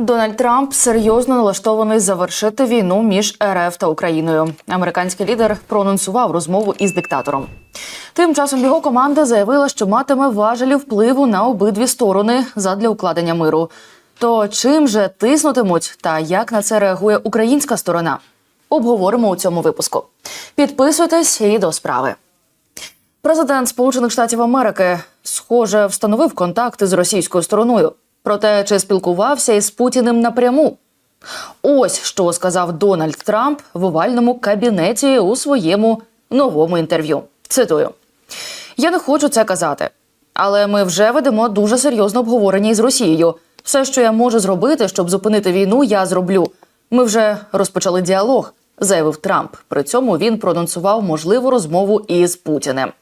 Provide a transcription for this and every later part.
Дональд Трамп серйозно налаштований завершити війну між РФ та Україною. Американський лідер проанонсував розмову із диктатором. Тим часом його команда заявила, що матиме важелі впливу на обидві сторони задля укладення миру. То чим же тиснутимуть та як на це реагує українська сторона? Обговоримо у цьому випуску. Підписуйтесь і до справи. Президент Сполучених Штатів Америки, схоже, встановив контакти з російською стороною. Проте чи спілкувався із Путіним напряму? Ось що сказав Дональд Трамп в овальному кабінеті у своєму новому інтерв'ю. Цитую: Я не хочу це казати, але ми вже ведемо дуже серйозне обговорення із Росією. Все, що я можу зробити, щоб зупинити війну, я зроблю. Ми вже розпочали діалог, заявив Трамп. При цьому він проанонсував можливу розмову із Путіним.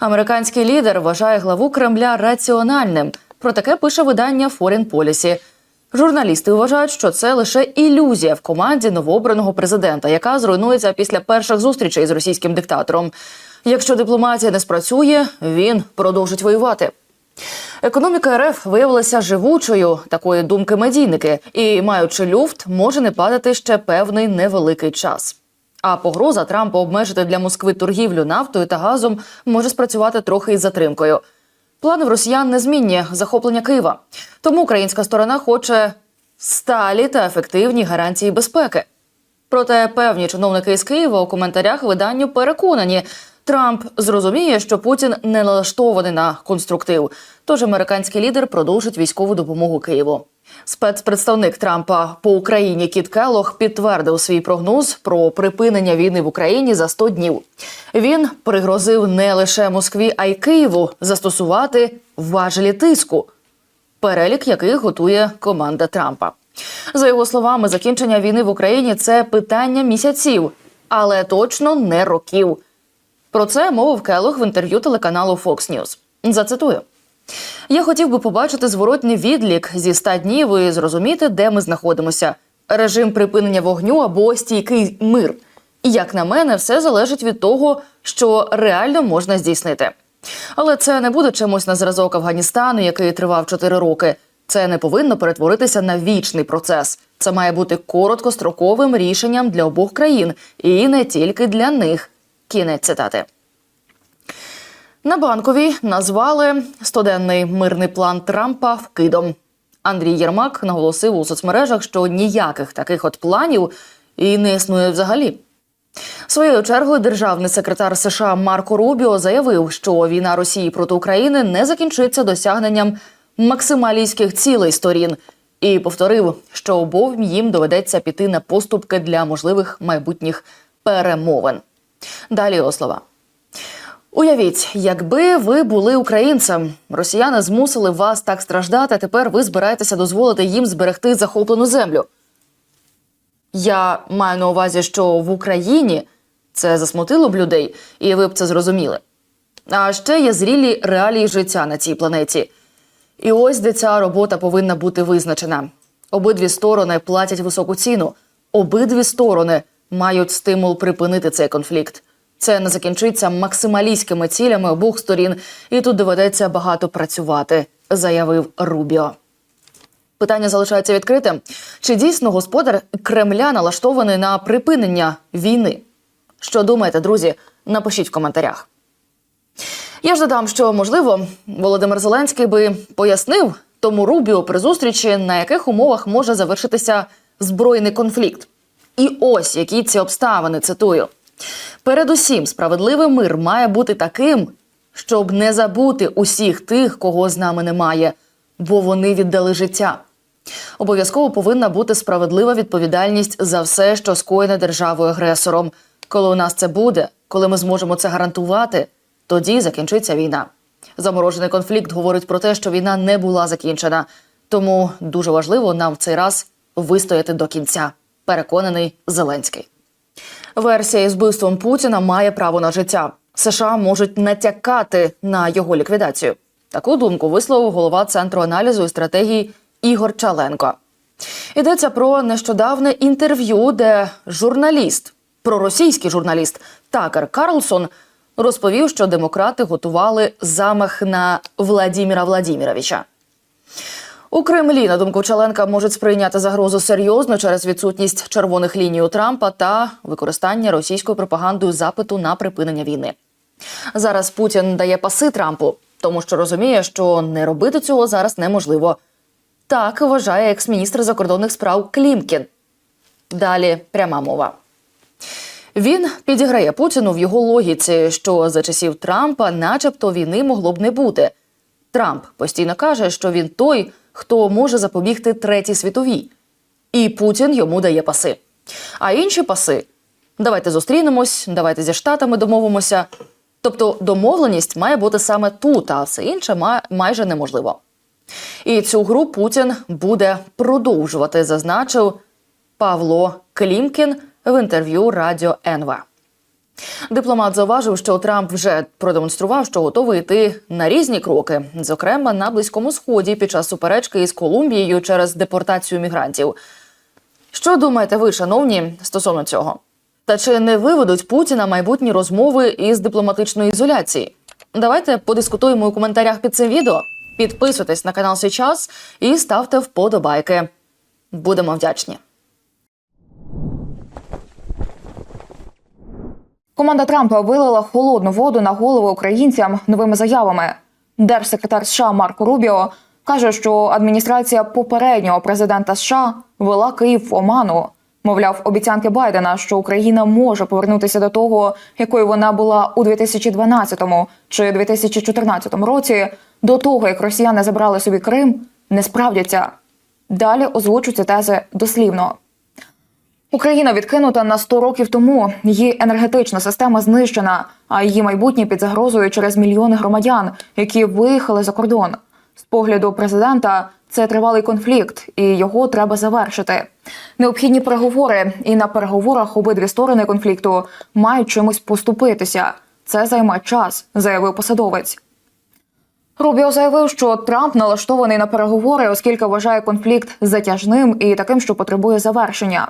Американський лідер вважає главу Кремля раціональним. Про таке пише видання Foreign Policy. Журналісти вважають, що це лише ілюзія в команді новообраного президента, яка зруйнується після перших зустрічей з російським диктатором. Якщо дипломатія не спрацює, він продовжить воювати. Економіка РФ виявилася живучою, такої думки медійники, і, маючи люфт, може не падати ще певний невеликий час. А погроза Трампа обмежити для Москви торгівлю нафтою та газом може спрацювати трохи із затримкою. Плани в росіян незмінні захоплення Києва. Тому українська сторона хоче сталі та ефективні гарантії безпеки. Проте певні чиновники із Києва у коментарях виданню переконані, Трамп зрозуміє, що Путін не налаштований на конструктив. Тож американський лідер продовжить військову допомогу Києву. Спецпредставник Трампа по Україні Кіт Келлог підтвердив свій прогноз про припинення війни в Україні за 100 днів. Він пригрозив не лише Москві, а й Києву застосувати важелі тиску, перелік яких готує команда Трампа. За його словами, закінчення війни в Україні це питання місяців, але точно не років. Про це мовив Келлог в інтерв'ю телеканалу Fox News. Зацитую. Я хотів би побачити зворотний відлік зі 100 днів і зрозуміти, де ми знаходимося. Режим припинення вогню або стійкий мир. І як на мене, все залежить від того, що реально можна здійснити. Але це не буде чимось на зразок Афганістану, який тривав 4 роки. Це не повинно перетворитися на вічний процес. Це має бути короткостроковим рішенням для обох країн, і не тільки для них. Кінець цитати. На банковій назвали стоденний мирний план Трампа вкидом. Андрій Єрмак наголосив у соцмережах, що ніяких таких от планів і не існує взагалі. Своєю чергою державний секретар США Марко Рубіо заявив, що війна Росії проти України не закінчиться досягненням максималістських цілей сторін, і повторив, що обом їм доведеться піти на поступки для можливих майбутніх перемовин. Далі його слова. Уявіть, якби ви були українцем, росіяни змусили вас так страждати, а тепер ви збираєтеся дозволити їм зберегти захоплену землю. Я маю на увазі, що в Україні це засмутило б людей, і ви б це зрозуміли. А ще є зрілі реалії життя на цій планеті. І ось де ця робота повинна бути визначена. Обидві сторони платять високу ціну, обидві сторони мають стимул припинити цей конфлікт. Це не закінчиться максималістськими цілями обох сторін, і тут доведеться багато працювати, заявив Рубіо. Питання залишається відкритим. Чи дійсно господар Кремля налаштований на припинення війни? Що думаєте, друзі? Напишіть в коментарях. Я ж додам, що можливо Володимир Зеленський би пояснив тому Рубіо при зустрічі, на яких умовах може завершитися збройний конфлікт. І ось які ці обставини цитую. Передусім, справедливий мир має бути таким, щоб не забути усіх тих, кого з нами немає, бо вони віддали життя. Обов'язково повинна бути справедлива відповідальність за все, що скоєне державою агресором. Коли у нас це буде, коли ми зможемо це гарантувати, тоді закінчиться війна. Заморожений конфлікт говорить про те, що війна не була закінчена. Тому дуже важливо нам в цей раз вистояти до кінця. Переконаний Зеленський. Версія із вбивством Путіна має право на життя. США можуть натякати на його ліквідацію. Таку думку висловив голова центру аналізу і стратегії Ігор Чаленко. Йдеться про нещодавне інтерв'ю, де журналіст, проросійський журналіст Такер Карлсон розповів, що демократи готували замах на Владіміра Владіміровича. У Кремлі, на думку Чаленка, можуть сприйняти загрозу серйозно через відсутність червоних ліній у Трампа та використання російською пропагандою запиту на припинення війни. Зараз Путін дає паси Трампу, тому що розуміє, що не робити цього зараз неможливо. Так вважає екс-міністр закордонних справ Клімкін. Далі пряма мова. Він підіграє Путіну в його логіці, що за часів Трампа, начебто, війни могло б не бути. Трамп постійно каже, що він той, хто може запобігти третій світовій, і Путін йому дає паси. А інші паси давайте зустрінемось, давайте зі штатами домовимося. Тобто домовленість має бути саме тут, а все інше майже неможливо. І цю гру Путін буде продовжувати, зазначив Павло Клімкін в інтерв'ю Радіо НВ. Дипломат зауважив, що Трамп вже продемонстрував, що готовий йти на різні кроки, зокрема на близькому сході під час суперечки із Колумбією через депортацію мігрантів. Що думаєте ви, шановні, стосовно цього? Та чи не виведуть Путіна майбутні розмови із дипломатичної ізоляції? Давайте подискутуємо у коментарях під цим відео. Підписуйтесь на канал «Свій час і ставте вподобайки. Будемо вдячні. Команда Трампа вилила холодну воду на голови українцям новими заявами. Держсекретар США Марко Рубіо каже, що адміністрація попереднього президента США вела Київ в оману. Мовляв, обіцянки Байдена, що Україна може повернутися до того, якою вона була у 2012 чи 2014 році, до того як росіяни забрали собі Крим, не справдяться. Далі озвучу ці тези дослівно. Україна відкинута на 100 років тому. Її енергетична система знищена, а її майбутнє під загрозою через мільйони громадян, які виїхали за кордон. З погляду президента це тривалий конфлікт, і його треба завершити. Необхідні переговори, і на переговорах обидві сторони конфлікту мають чимось поступитися. Це займе час, заявив посадовець. Рубіо заявив, що Трамп налаштований на переговори, оскільки вважає конфлікт затяжним і таким, що потребує завершення.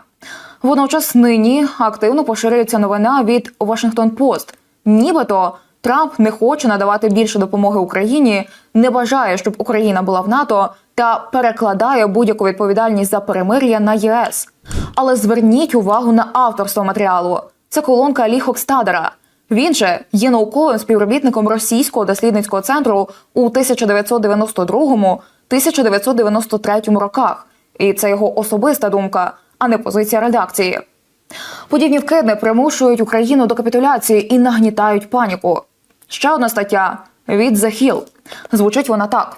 Водночас нині активно поширюється новина від Washington Post. Нібито Трамп не хоче надавати більше допомоги Україні, не бажає, щоб Україна була в НАТО та перекладає будь-яку відповідальність за перемир'я на ЄС. Але зверніть увагу на авторство матеріалу. Це колонка Лі Хокстадера. Він же є науковим співробітником російського дослідницького центру у 1992-1993 роках. І це його особиста думка, а не позиція редакції. Подібні вкидни примушують Україну до капітуляції і нагнітають паніку. Ще одна стаття від Hill. Звучить вона так: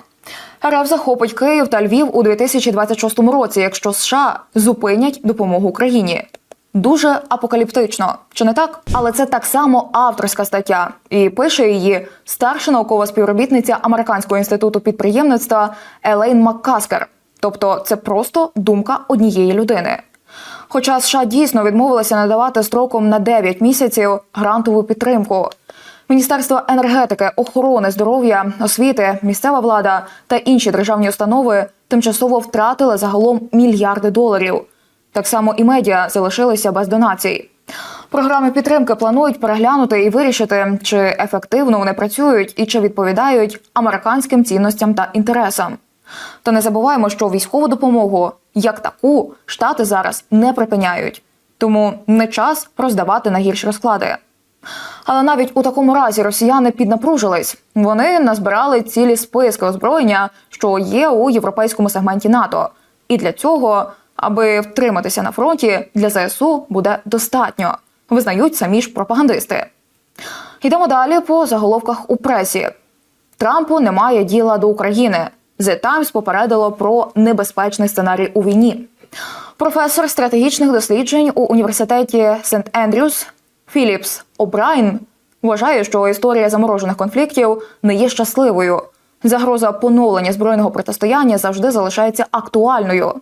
РФ захопить Київ та Львів у 2026 році, якщо США зупинять допомогу Україні. Дуже апокаліптично, чи не так? Але це так само авторська стаття, і пише її старша наукова співробітниця Американського інституту підприємництва Елейн Маккаскер. Тобто, це просто думка однієї людини. Хоча США дійсно відмовилися надавати строком на 9 місяців грантову підтримку. Міністерство енергетики, охорони здоров'я, освіти, місцева влада та інші державні установи тимчасово втратили загалом мільярди доларів. Так само і медіа залишилися без донацій. Програми підтримки планують переглянути і вирішити, чи ефективно вони працюють і чи відповідають американським цінностям та інтересам. Та не забуваємо, що військову допомогу як таку штати зараз не припиняють, тому не час роздавати на гірші розклади. Але навіть у такому разі росіяни піднапружились. Вони назбирали цілі списки озброєння, що є у європейському сегменті НАТО. І для цього, аби втриматися на фронті, для ЗСУ буде достатньо. Визнають самі ж пропагандисти. Йдемо далі по заголовках у пресі. Трампу немає діла до України. The Times попередило про небезпечний сценарій у війні. Професор стратегічних досліджень у університеті Сент Ендрюс Філіпс О'Брайен вважає, що історія заморожених конфліктів не є щасливою. Загроза поновлення збройного протистояння завжди залишається актуальною.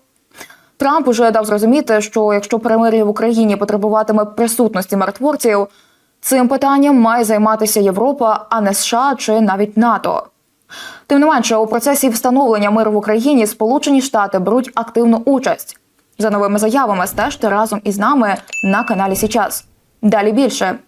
Трамп уже дав зрозуміти, що якщо перемир'я в Україні потребуватиме присутності миротворців, цим питанням має займатися Європа, а не США чи навіть НАТО. Тим не менше, у процесі встановлення миру в Україні Сполучені Штати беруть активну участь. За новими заявами стежте разом із нами на каналі Січас. Далі більше.